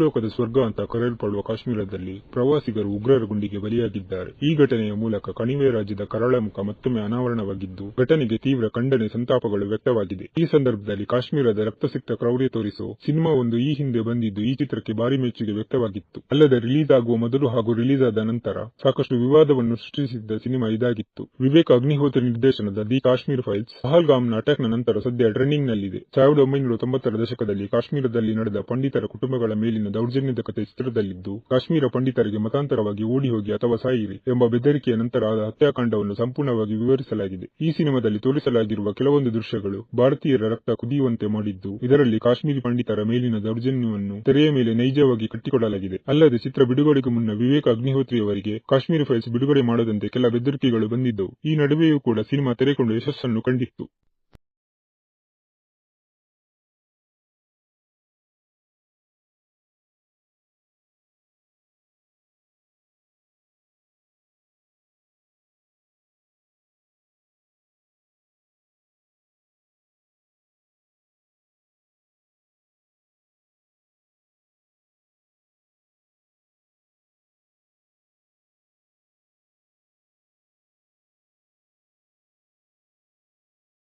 ಭೂಲೋಕದ ಸ್ವರ್ಗ ಅಂತ ಕರೆಯಲ್ಪಡುವ ಕಾಶ್ಮೀರದಲ್ಲಿ ಪ್ರವಾಸಿಗರು ಉಗ್ರರ ಗುಂಡಿಗೆ ಬಲಿಯಾಗಿದ್ದಾರೆ. ಈ ಘಟನೆಯ ಮೂಲಕ ಕಣಿವೆ ರಾಜ್ಯದ ಕರಾಳ ಮುಖ ಮತ್ತೊಮ್ಮೆ ಅನಾವರಣವಾಗಿದ್ದು, ಘಟನೆಗೆ ತೀವ್ರ ಖಂಡನೆ ಸಂತಾಪಗಳು ವ್ಯಕ್ತವಾಗಿದೆ. ಈ ಸಂದರ್ಭದಲ್ಲಿ ಕಾಶ್ಮೀರದ ರಕ್ತಸಿಕ್ತ ಕ್ರೌರ್ಯ ತೋರಿಸೋ ಸಿನಿಮಾ ಒಂದು ಈ ಹಿಂದೆ ಬಂದಿದ್ದು, ಈ ಚಿತ್ರಕ್ಕೆ ಭಾರಿ ಮೆಚ್ಚುಗೆ ವ್ಯಕ್ತವಾಗಿತ್ತು. ಅಲ್ಲದೆ ರಿಲೀಸ್ ಆಗುವ ಮೊದಲು ಹಾಗೂ ರಿಲೀಸ್ ಆದ ನಂತರ ಸಾಕಷ್ಟು ವಿವಾದವನ್ನು ಸೃಷ್ಟಿಸಿದ್ದ ಸಿನಿಮಾ ಇದಾಗಿತ್ತು. ವಿವೇಕ್ ಅಗ್ನಿಹೋತ್ರಿ ನಿರ್ದೇಶನದ ದಿ ಕಾಶ್ಮೀರ್ ಫೈಲ್ಸ್ ಪಹಲ್ಗಾಮ್ನ ಅಟ್ಯಾಕ್ನ ನಂತರ ಸದ್ಯ ಟ್ರೆಂಡಿಂಗ್ನಲ್ಲಿದೆ. ಸಾವಿರದ ಒಂಬೈನೂರ ತೊಂಬತ್ತರ ದಶಕದಲ್ಲಿ ಕಾಶ್ಮೀರದಲ್ಲಿ ನಡೆದ ಪಂಡಿತರ ಕುಟುಂಬಗಳ ಮೇಲಿನ ದೌರ್ಜನ್ಯದ ಕಥೆ ಚಿತ್ರದಲ್ಲಿದ್ದು, ಕಾಶ್ಮೀರ ಪಂಡಿತರಿಗೆ ಮತಾಂತರವಾಗಿ ಓಡಿ ಹೋಗಿ ಅಥವಾ ಸಾಯಿರಿ ಎಂಬ ಬೆದರಿಕೆಯ ನಂತರ ಆದ ಹತ್ಯಾಕಾಂಡವನ್ನು ಸಂಪೂರ್ಣವಾಗಿ ವಿವರಿಸಲಾಗಿದೆ. ಈ ಸಿನಿಮಾದಲ್ಲಿ ತೋರಿಸಲಾಗಿರುವ ಕೆಲವೊಂದು ದೃಶ್ಯಗಳು ಭಾರತೀಯರ ರಕ್ತ ಕುದಿಯುವಂತೆ ಮಾಡಿದ್ದು, ಇದರಲ್ಲಿ ಕಾಶ್ಮೀರಿ ಪಂಡಿತರ ಮೇಲಿನ ದೌರ್ಜನ್ಯವನ್ನು ತೆರೆಯ ಮೇಲೆ ನೈಜವಾಗಿ ಕಟ್ಟಿಕೊಡಲಾಗಿದೆ. ಅಲ್ಲದೆ ಚಿತ್ರ ಬಿಡುಗಡೆಗೂ ಮುನ್ನ ವಿವೇಕ ಅಗ್ನಿಹೋತ್ರಿಯವರಿಗೆ ಕಾಶ್ಮೀರ್ ಫೈಲ್ಸ್ ಬಿಡುಗಡೆ ಮಾಡದಂತೆ ಕೆಲ ಬೆದರಿಕೆಗಳು ಬಂದಿದ್ದವು. ಈ ನಡುವೆಯೂ ಕೂಡ ಸಿನಿಮಾ ತೆರೆಕೊಂಡು ಯಶಸ್ಸನ್ನು ಕಂಡಿತ್ತು.